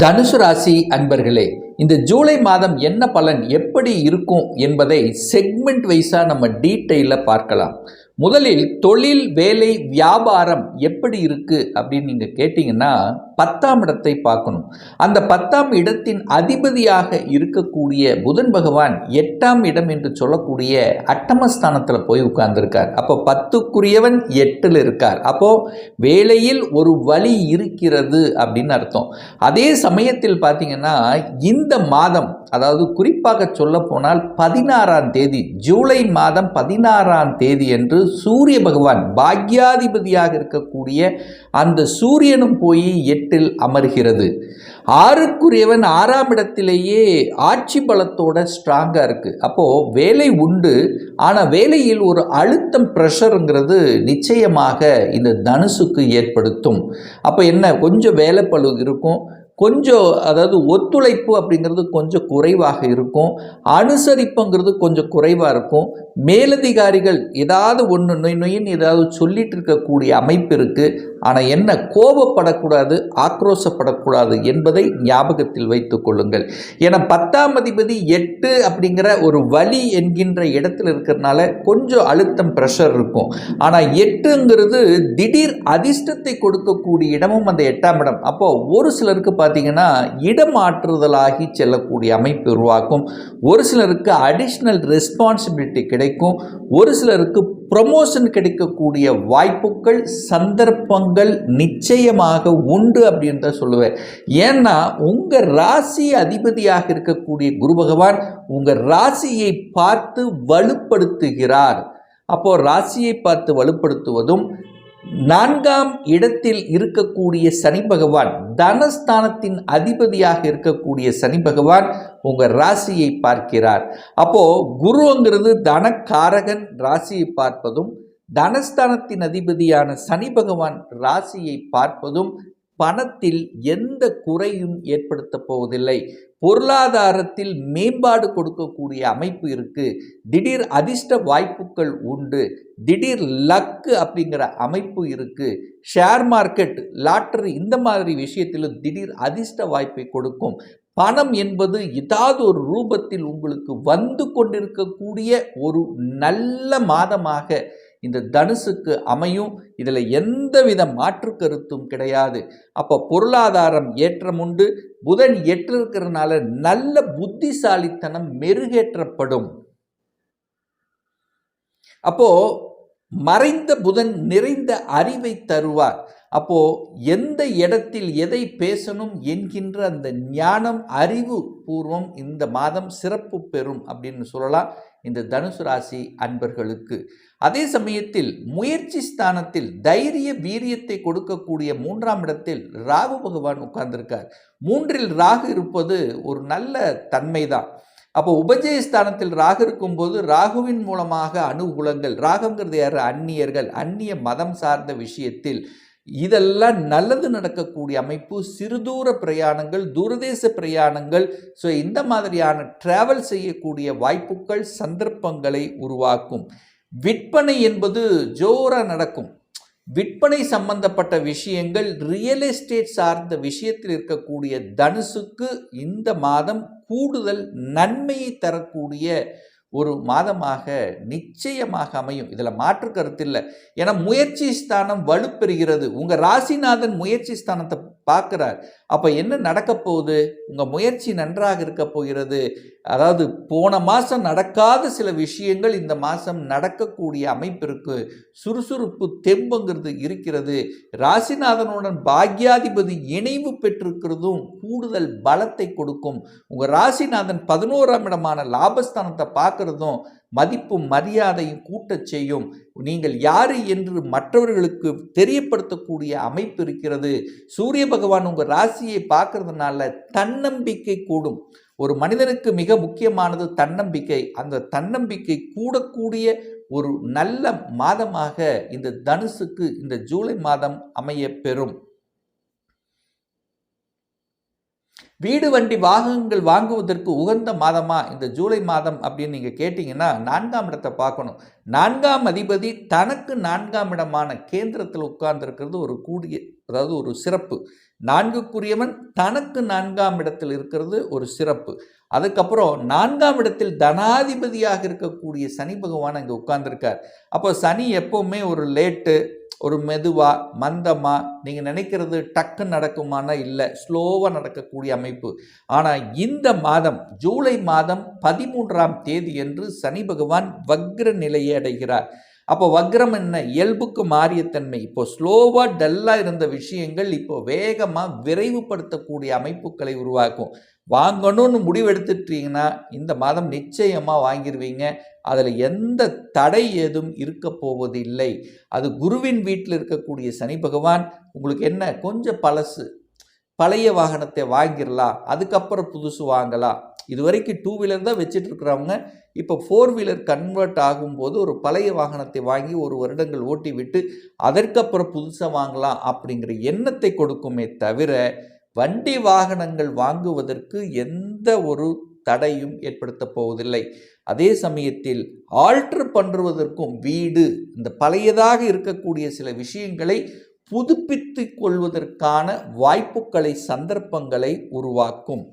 தனுசு ராசி அன்பர்களே இந்த ஜூலை மாதம் என்ன பலன் எப்படி இருக்கும் என்பதை செக்மெண்ட் வைஸாக நம்ம டீட்டெயிலில் பார்க்கலாம். முதலில் தொழில் வேலை வியாபாரம் எப்படி இருக்கு அப்படின்னு நீங்கள் கேட்டிங்கன்னா பத்தாம் இடத்தை பார்க்கணும். அந்த பத்தாம் இடத்தின் அதிபதியாக இருக்கக்கூடிய புதன் பகவான் எட்டாம் இடம் என்று சொல்லக்கூடிய அட்டமஸ்தானத்தில் போய் உட்கார்ந்துருக்கார். அப்போ பத்துக்குரியவன் எட்டில் இருக்கார். அப்போ வேலையில் ஒரு வழி இருக்கிறது அப்படின்னு அர்த்தம். அதே சமயத்தில் பார்த்தீங்கன்னா இந்த மாதம் அதாவது குறிப்பாக சொல்ல போனால் பதினாறாம் தேதி ஜூலை மாதம் பதினாறாம் தேதி என்று சூரிய பகவான் பாக்யாதிபதியாக இருக்கக்கூடிய அந்த சூரியனும் போய் எட்டில் அமர்கிறது. ஆறுக்குரியவன் ஆறாம் இடத்திலேயே ஆட்சி பலத்தோட ஸ்ட்ராங்காக இருக்குது அப்போது வேலை உண்டு. ஆனால் வேலையில் ஒரு அழுத்தம் ப்ரெஷருங்கிறது நிச்சயமாக இந்த தனுசுக்கு ஏற்படுத்தும். அப்போ என்ன? கொஞ்சம் வேலைப்பழு இருக்கும். கொஞ்சம் அதாவது ஒத்துழைப்பு அப்படிங்கிறது கொஞ்சம் குறைவாக இருக்கும். அனுசரிப்புங்கிறது கொஞ்சம் குறைவாக இருக்கும். மேலதிகாரிகள் ஏதாவது ஒன்று நொய் நொயின்னு ஏதாவது சொல்லிட்டு இருக்கக்கூடிய அமைப்பு இருக்குது ஆனால் என்ன கோபப்படக்கூடாது ஆக்ரோஷப்படக்கூடாது என்பதை ஞாபகத்தில் வைத்துக் கொள்ளுங்கள். ஏன்னா பத்தாம் அதிபதி எட்டு அப்படிங்கிற ஒரு வழி என்கின்ற இடத்துல இருக்கிறதுனால கொஞ்சம் அழுத்தம் ப்ரெஷர் இருக்கும். ஆனால் எட்டுங்கிறது திடீர் அதிர்ஷ்டத்தை கொடுக்கக்கூடிய இடமும் அந்த எட்டாம் இடம். அப்போ ஒரு சிலருக்கு பார்த்தீங்கன்னா இடமாற்றுதலாகி செல்லக்கூடிய அமைப்பு உருவாக்கும். ஒரு சிலருக்கு அடிஷ்னல் ரெஸ்பான்சிபிலிட்டி கிடைக்கும். ஒரு சிலருக்கு ப்ரொமோஷன் கிடைக்கக்கூடிய வாய்ப்புகள் சந்தர்ப்பங்கள் நிச்சயமாக உண்டு அப்படின்னு தான் சொல்லுவேன். ஏன்னா உங்கள் ராசி அதிபதியாக இருக்கக்கூடிய குரு பகவான் உங்கள் ராசியை பார்த்து வலுப்படுத்துகிறார். அப்போது ராசியை பார்த்து வலுப்படுத்துவதும் நான்காம் இடத்தில் இருக்கக்கூடிய சனி பகவான் தனஸ்தானத்தின் அதிபதியாக இருக்கக்கூடிய சனி பகவான் உங்கள் ராசியை பார்க்கிறார். அப்போது குருங்கிறது தனக்காரகன் ராசியை பார்ப்பதும் தனஸ்தானத்தின் அதிபதியான சனி பகவான் ராசியை பார்ப்பதும் பணத்தில் எந்த குறையும் ஏற்படுத்த போவதில்லை. பொருளாதாரத்தில் மேம்பாடு கொடுக்கக்கூடிய அமைப்பு இருக்குது திடீர் அதிர்ஷ்ட வாய்ப்புகள் உண்டு. திடீர் லக்கு அப்படிங்கிற அமைப்பு இருக்குது ஷேர் மார்க்கெட் லாட்டரி இந்த மாதிரி விஷயத்திலும் திடீர் அதிர்ஷ்ட வாய்ப்பை கொடுக்கும். பணம் என்பது ஏதாவது ஒரு ரூபத்தில் உங்களுக்கு வந்து கொண்டிருக்கக்கூடிய ஒரு நல்ல மாதமாக இந்த தனுசுக்கு அமையும். இதில் எந்தவித மாற்று கருத்தும் கிடையாது. அப்போ பொருளாதாரம் ஏற்றம் உண்டு. புதன் ஏற்றிருக்கிறதுனால நல்ல புத்திசாலித்தனம் மெருகேற்றப்படும். அப்போ மறைந்த புதன் நிறைந்த அறிவை தருவார். அப்போ எந்த இடத்தில் எதை பேசணும் என்கின்ற அந்த ஞானம் அறிவு பூர்வம் இந்த மாதம் சிறப்பு பெறும் அப்படின்னு சொல்லலாம். இந்த தனுசு ராசி அன்பர்களுக்கு. அதே சமயத்தில் முயற்சி ஸ்தானத்தில் தைரிய வீரியத்தை கொடுக்கக்கூடிய மூன்றாம் இடத்தில் ராகு பகவான் உட்கார்ந்திருக்கார். மூன்றில் ராகு இருப்பது ஒரு நல்ல தன்மை தான் அப்போ உபஜயஸ்தானத்தில் ராகு இருக்கும்போது ராகுவின் மூலமாக அனுகூலங்கள் ராகுங்கிறது யார்? அந்நியர்கள். அந்நிய மதம் சார்ந்த விஷயத்தில் இதெல்லாம் நல்லது நடக்கக்கூடிய அமைப்பு சிறுதூர பிரயாணங்கள் தூரதேச பிரயாணங்கள். ஸோ இந்த மாதிரியான டிராவல் செய்யக்கூடிய வாய்ப்புகள் சந்தர்ப்பங்களை உருவாக்கும். விற்பனை என்பது ஜோராக நடக்கும். விற்பனை சம்பந்தப்பட்ட விஷயங்கள் ரியல் எஸ்டேட் சார்ந்த விஷயத்தில் இருக்கக்கூடிய தனுசுக்கு இந்த மாதம் கூடுதல் நன்மையை தரக்கூடிய ஒரு மாதமாக நிச்சயமாக அமையும். இதில் மாற்று கருத்து இல்லை. ஏன்னா முயற்சி ஸ்தானம் வலுப்பெறுகிறது. உங்கள் ராசிநாதன் முயற்சி ஸ்தானத்தை பார்க்குறார். அப்போ என்ன நடக்க போகுது? உங்கள் முயற்சி நன்றாக இருக்க போகிறது. அதாவது போன மாதம் நடக்காத சில விஷயங்கள் இந்த மாதம் நடக்கக்கூடிய அமைப்பு இருக்குது சுறுசுறுப்பு தெம்புங்கிறது இருக்கிறது. ராசிநாதனுடன் பாக்யாதிபதி இணைவு பெற்றிருக்கிறதும் கூடுதல் பலத்தை கொடுக்கும். உங்கள் ராசிநாதன் பதினோராம் இடமான லாபஸ்தானத்தை பார்க்குறதும் மதிப்பும் மரியாதையும் கூட்டச் செய்யும். நீங்கள் யார் என்று மற்றவர்களுக்கு தெரியப்படுத்தக்கூடிய அமைப்பு இருக்கிறது. சூரிய பகவான் உங்கள் ராசியை பார்க்கறதுனால தன்னம்பிக்கை கூடும். ஒரு மனிதனுக்கு மிக முக்கியமானது தன்னம்பிக்கை. அந்த தன்னம்பிக்கை கூடக்கூடிய ஒரு நல்ல மாதமாக இந்த தனுசுக்கு இந்த ஜூலை மாதம் அமைய பெறும். வீடு வண்டி வாகனங்கள் வாங்குவதற்கு உகந்த மாதமா? இந்த ஜூலை மாதம் அப்படின்னு நீங்கள் கேட்டிங்கன்னா நான்காம் இடத்தை பார்க்கணும். நான்காம் அதிபதி தனக்கு நான்காம் இடமான கேந்திரத்தில் உட்கார்ந்துருக்கிறது ஒரு கூடிய அதாவது ஒரு சிறப்பு. நான்குக்குரியவன் தனக்கு நான்காம் இடத்தில் இருக்கிறது ஒரு சிறப்பு. அதுக்கப்புறம் நான்காம் இடத்தில் தனாதிபதியாக இருக்கக்கூடிய சனி பகவான் அங்கே உட்கார்ந்துருக்கார். அப்போ சனி எப்போவுமே ஒரு லேட்டு ஒரு மெதுவாக மந்தமாக நீங்கள் நினைக்கிறது டக்கு நடக்குமானா இல்லை ஸ்லோவாக நடக்கக்கூடிய அமைப்பு. ஆனால் இந்த மாதம் ஜூலை மாதம் பதிமூன்றாம் தேதி என்று சனி பகவான் வக்ர நிலையை அடைகிறார். அப்போ வக்ரம் என்ன? இயல்புக்கு மாறிய தன்மை. இப்போ ஸ்லோவாக டல்லாக இருந்த விஷயங்கள் இப்போ வேகமாக விரைவுபடுத்தக்கூடிய அமைப்புகளை உருவாக்கும். வாங்கணும்னு முடிவெடுத்துட்டீங்கன்னா இந்த மாதம் நிச்சயமாக வாங்கிடுவீங்க அதில் எந்த தடை ஏதும் இருக்க போவதில்லை. அது குருவின் வீட்டில் இருக்கக்கூடிய சனி பகவான் உங்களுக்கு என்ன? கொஞ்சம் பழசு. பழைய வாகனத்தை வாங்கிடலாம் அதுக்கப்புறம் புதுசு வாங்கலாம். இது வரைக்கும் டூ வீலர் தான் வச்சுட்டு இருக்கிறவங்க இப்போ ஃபோர் வீலர் கன்வெர்ட் ஆகும்போது ஒரு பழைய வாகனத்தை வாங்கி ஒரு வருடங்கள் ஓட்டி விட்டு அதற்கப்புறம் புதுசாக வாங்கலாம் அப்படிங்கிற எண்ணத்தை கொடுக்குமே தவிர வண்டி வாகனங்கள் வாங்குவதற்கு எந்த ஒரு தடையும் ஏற்படுத்த போவதில்லை. அதே சமயத்தில் ஆல்ட்ரு பண்ணுவதற்கும் வீடு இந்த பழையதாக இருக்கக்கூடிய சில விஷயங்களை புதுப்பித்து கொள்வதற்கான வாய்ப்புகளை சந்தர்ப்பங்களை உருவாக்கும்.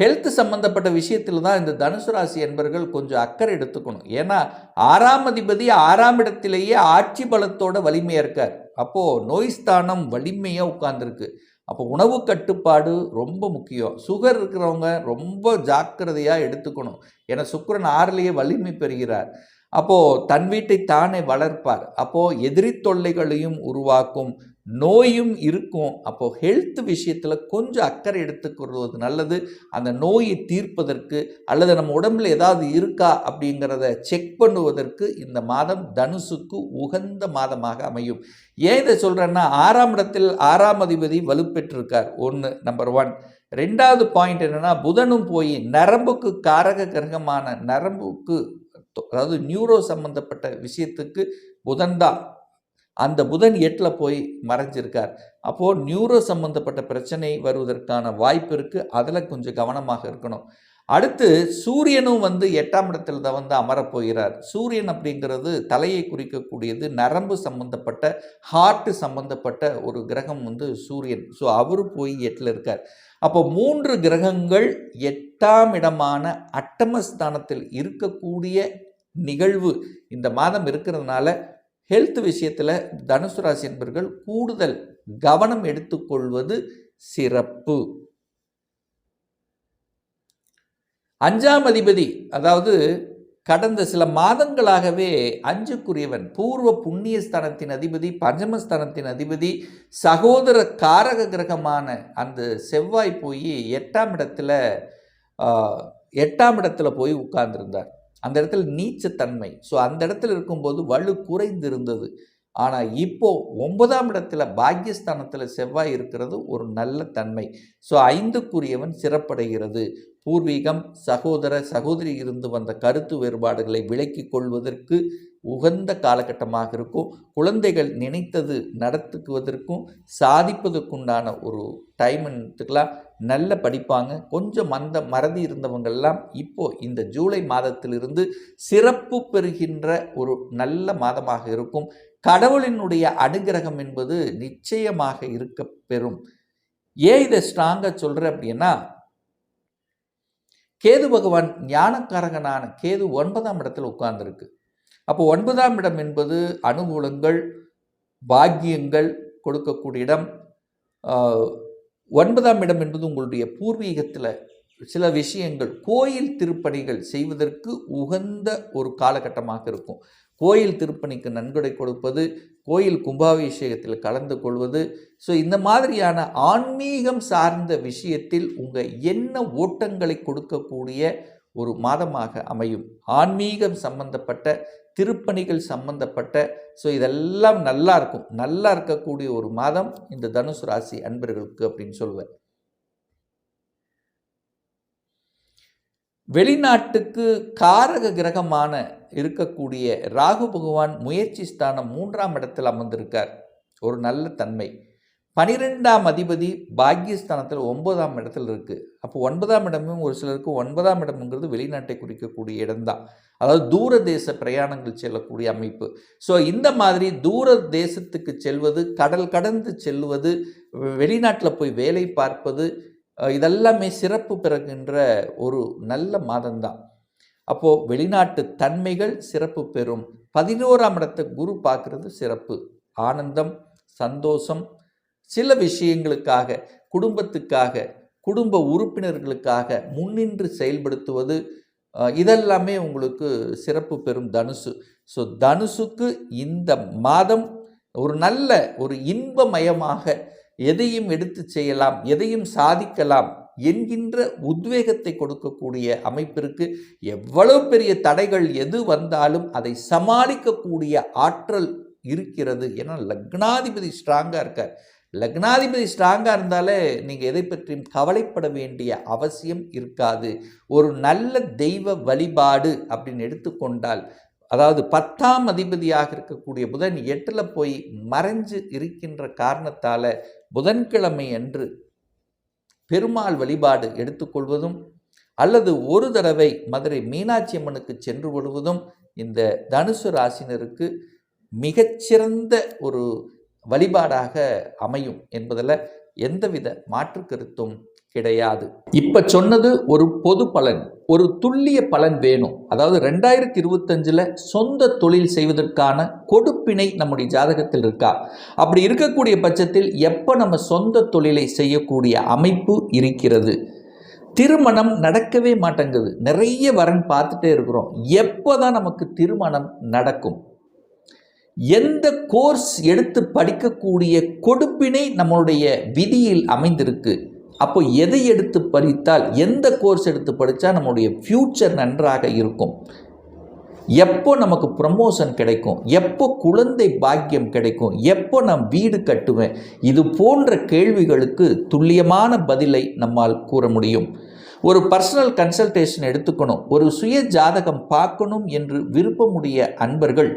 ஹெல்த் சம்மந்தப்பட்ட விஷயத்தில் தான் இந்த தனுசு ராசி என்பர்கள் கொஞ்சம் அக்கறை எடுத்துக்கணும். ஏன்னா ஆறாம் அதிபதி ஆறாம் இடத்திலேயே ஆட்சி பலத்தோட வலிமையாக இருக்கார். அப்போது நோய் ஸ்தானம் வலிமையாக உட்கார்ந்துருக்கு. அப்போ உணவு கட்டுப்பாடு ரொம்ப முக்கியம். சுகர் இருக்கிறவங்க ரொம்ப ஜாக்கிரதையாக எடுத்துக்கணும். ஏன்னா சுக்கரன் ஆறிலேயே வலிமை பெறுகிறார். அப்போது தன் வீட்டை தானே வளர்ப்பார். அப்போது எதிரி தொல்லைகளையும் உருவாக்கும். நோயும் இருக்கும். அப்போது ஹெல்த் விஷயத்தில் கொஞ்சம் அக்கறை எடுத்துக்கிறது நல்லது. அந்த நோயை தீர்ப்பதற்கு அல்லது நம்ம உடம்புல ஏதாவது இருக்கா அப்படிங்கிறத செக் பண்ணுவதற்கு இந்த மாதம் தனுசுக்கு உகந்த மாதமாக அமையும். ஏன் இதை சொல்கிறேன்னா ஆறாம் இடத்தில் ஆறாம் அதிபதி வலுப்பெற்றிருக்கார். ஒன்று நம்பர் ஒன் ரெண்டாவது பாயிண்ட் என்னென்னா புதனும் போய் நரம்புக்கு காரக கிரகமான நரம்புக்கு அதாவது நியூரோ சம்பந்தப்பட்ட விஷயத்துக்கு புதன் தான். அந்த புதன் எட்டில் போய் மறைஞ்சிருக்கார். அப்போது நியூரோ சம்மந்தப்பட்ட பிரச்சனை வருவதற்கான வாய்ப்பு இருக்குது அதில் கொஞ்சம் கவனமாக இருக்கணும். அடுத்து சூரியனும் வந்து எட்டாம் இடத்துல தான் வந்து அமரப்போகிறார். சூரியன் அப்படிங்கிறது தலையை குறிக்கக்கூடியது நரம்பு சம்பந்தப்பட்ட ஹார்ட்டு சம்பந்தப்பட்ட ஒரு கிரகம் வந்து சூரியன். ஸோ அவரு போய் எட்டில் இருக்கார். அப்போ மூன்று கிரகங்கள் எட்டாம் இடமான அட்டமஸ்தானத்தில் இருக்கக்கூடிய நிகழ்வு இந்த மாதம் இருக்கிறதுனால ஹெல்த் விஷயத்தில் தனுசு ராசி என்பர்கள் கூடுதல் கவனம் எடுத்துக்கொள்வது சிறப்பு. அஞ்சாம் அதிபதி அதாவது கடந்த சில மாதங்களாகவே அஞ்சுக்குரியவன் பூர்வ புண்ணியஸ்தானத்தின் அதிபதி பஞ்சமஸ்தானத்தின் அதிபதி சகோதர காரக கிரகமான அந்த செவ்வாய் போய் எட்டாம் இடத்துல எட்டாம் இடத்துல போய் உட்கார்ந்திருந்தார். அந்த இடத்துல நீச்சத்தன்மை. ஸோ அந்த இடத்துல இருக்கும்போது வலு குறைந்திருந்தது. ஆனால் இப்போ ஒன்பதாம் இடத்துல பாக்கியஸ்தானத்தில் செவ்வாய் இருக்கிறது ஒரு நல்ல தன்மை. ஸோ ஐந்துக்குரியவன் சிறப்படைகிறது. பூர்வீகம் சகோதர சகோதரி இருந்து வந்த கருத்து வேறுபாடுகளை விலக்கி கொள்வதற்கு உகந்த காலகட்டமாக இருக்கும். குழந்தைகள் நினைத்தது நடத்துக்குவதற்கும் சாதிப்பதற்குண்டான ஒரு டைம் எடுத்துக்கலாம். நல்ல படிப்பாங்க. கொஞ்சம் மந்த மறதி இருந்தவங்கெல்லாம் இப்போ இந்த ஜூலை மாதத்திலிருந்து சிறப்பு பெறுகின்ற ஒரு நல்ல மாதமாக இருக்கும். கடவுளினுடைய அனுகிரகம் என்பது நிச்சயமாக இருக்க பெறும். ஏன் இதை ஸ்ட்ராங்காக சொல்கிறேன் அப்படின்னா கேது பகவான் ஞானக்காரகனான கேது ஒன்பதாம் இடத்தில் உட்கார்ந்துருக்கு. அப்போ ஒன்பதாம் இடம் என்பது அனுகூலங்கள் பாக்கியங்கள் கொடுக்கக்கூடிய இடம். ஒன்பதாம் இடம் என்பது உங்களுடைய பூர்வீகத்தில் சில விஷயங்கள். கோயில் திருப்பணிகள் செய்வதற்கு உகந்த ஒரு காலகட்டமாக இருக்கும். கோயில் திருப்பணிக்கு நன்கொடை கொடுப்பது கோயில் கும்பாபிஷேகத்தில் கலந்து கொள்வது. ஸோ இந்த மாதிரியான ஆன்மீகம் சார்ந்த விஷயத்தில் உங்கள் என்ன ஓட்டங்களை கொடுக்கக்கூடிய ஒரு மாதமாக அமையும். ஆன்மீகம் சம்பந்தப்பட்ட திருப்பணிகள் சம்பந்தப்பட்ட ஸோ இதெல்லாம் நல்லா இருக்கும். நல்லா இருக்கக்கூடிய ஒரு மாதம் இந்த தனுசு ராசி அன்பர்களுக்கு அப்படின்னு சொல்லுவேன் வெளிநாட்டுக்கு காரக கிரகமான இருக்கக்கூடிய ராகு பகவான் முயற்சி ஸ்தானம் மூன்றாம் இடத்தில் அமர்ந்திருக்கார். ஒரு நல்ல தன்மை. பனிரெண்டாம் அதிபதி பாக்கியஸ்தானத்தில் ஒன்பதாம் இடத்துல இருக்குது அப்போ ஒன்பதாம் இடமும் ஒரு சிலருக்கு ஒன்பதாம் இடம்ங்கிறது வெளிநாட்டை குறிக்கக்கூடிய இடம்தான். அதாவது தூர தேச பிரயாணங்கள் செல்லக்கூடிய அமைப்பு. ஸோ இந்த மாதிரி தூர தேசத்துக்கு செல்வது கடல் கடந்து செல்வது வெளிநாட்டில் போய் வேலை பார்ப்பது இதெல்லாமே சிறப்பு பெறுகின்ற ஒரு நல்ல மாதம்தான். அப்போது வெளிநாட்டு தன்மைகள் சிறப்பு பெறும். பதினோராம் இடத்தை குரு பார்க்குறது சிறப்பு. ஆனந்தம் சந்தோஷம் சில விஷயங்களுக்காக குடும்பத்துக்காக குடும்ப உறுப்பினர்களுக்காக முன்னின்று செயல்படுத்துவது இதெல்லாமே உங்களுக்கு சிறப்பு பெறும் தனுசு. ஸோ தனுசுக்கு இந்த மாதம் ஒரு நல்ல ஒரு இன்பமயமாக எதையும் எடுத்து செய்யலாம் எதையும் சாதிக்கலாம் என்கின்ற உத்வேகத்தை கொடுக்கக்கூடிய அமைப்பிற்கு எவ்வளவு பெரிய தடைகள் எது வந்தாலும் அதை சமாளிக்கக்கூடிய ஆற்றல் இருக்கிறது ஏன்னா லக்னாதிபதி ஸ்ட்ராங்காக இருக்கார். லக்னாதிபதி ஸ்ட்ராங்காக இருந்தாலே நீங்கள் எதை பற்றியும் கவலைப்பட வேண்டிய அவசியம் இருக்காது. ஒரு நல்ல தெய்வ வழிபாடு அப்படின்னு எடுத்துக்கொண்டால் அதாவது பத்தாம் அதிபதியாக இருக்கக்கூடிய புதன் எட்டில் போய் மறைஞ்சு இருக்கின்ற காரணத்தால் புதன்கிழமை அன்று பெருமாள் வழிபாடு எடுத்துக்கொள்வதும் அல்லது ஒரு தடவை மதுரை மீனாட்சி அம்மனுக்கு சென்று விடுவதும் இந்த தனுசு ராசினருக்கு மிகச்சிறந்த ஒரு வழிபாடாக அமையும் என்பதில் எந்தவித மாற்று கருத்தும் கிடையாது. இப்ப சொன்னது ஒரு பொது பலன் ஒரு துல்லிய பலன் வேணும். அதாவது ரெண்டாயிரத்தி இருபத்தஞ்சில் சொந்த தொழில் செய்வதற்கான கொடுப்பினை நம்முடைய ஜாதகத்தில் இருக்கா? அப்படி இருக்கக்கூடிய பட்சத்தில் எப்போ நம்ம சொந்த தொழிலை செய்யக்கூடிய அமைப்பு இருக்கிறது? திருமணம் நடக்கவே மாட்டேங்குது. நிறைய வரன் பார்த்துட்டே இருக்கிறோம். எப்போ தான் நமக்கு திருமணம் நடக்கும்? எந்த கோர்ஸ் எடுத்து படிக்கக்கூடிய கொடுப்பினை நம்மளுடைய விதியில் அமைந்திருக்கு? அப்போ எதை எடுத்து படித்தால் எந்த கோர்ஸ் எடுத்து படித்தா நம்மளுடைய ஃப்யூச்சர் நன்றாக இருக்கும்? எப்போ நமக்கு ப்ரமோஷன் கிடைக்கும்? எப்போ குழந்தை பாக்கியம் கிடைக்கும்? எப்போ நான் வீடு கட்டுவேன்? இது போன்ற கேள்விகளுக்கு துல்லியமான பதிலை நம்மால் கூற முடியும். ஒரு பர்சனல் கன்சல்டேஷன் எடுத்துக்கணும். ஒரு சுய ஜாதகம் பார்க்கணும் என்று விருப்பமுடைய அன்பர்கள்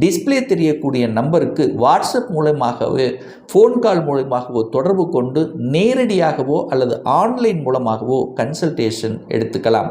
டிஸ்பிளே தெரியக்கூடிய நம்பருக்கு வாட்ஸ்அப் மூலமாகவோ ஃபோன் கால் மூலமாகவோ தொடர்பு கொண்டு நேரடியாகவோ அல்லது ஆன்லைன் மூலமாகவோ கன்சல்டேஷன் எடுத்துக்கலாம்.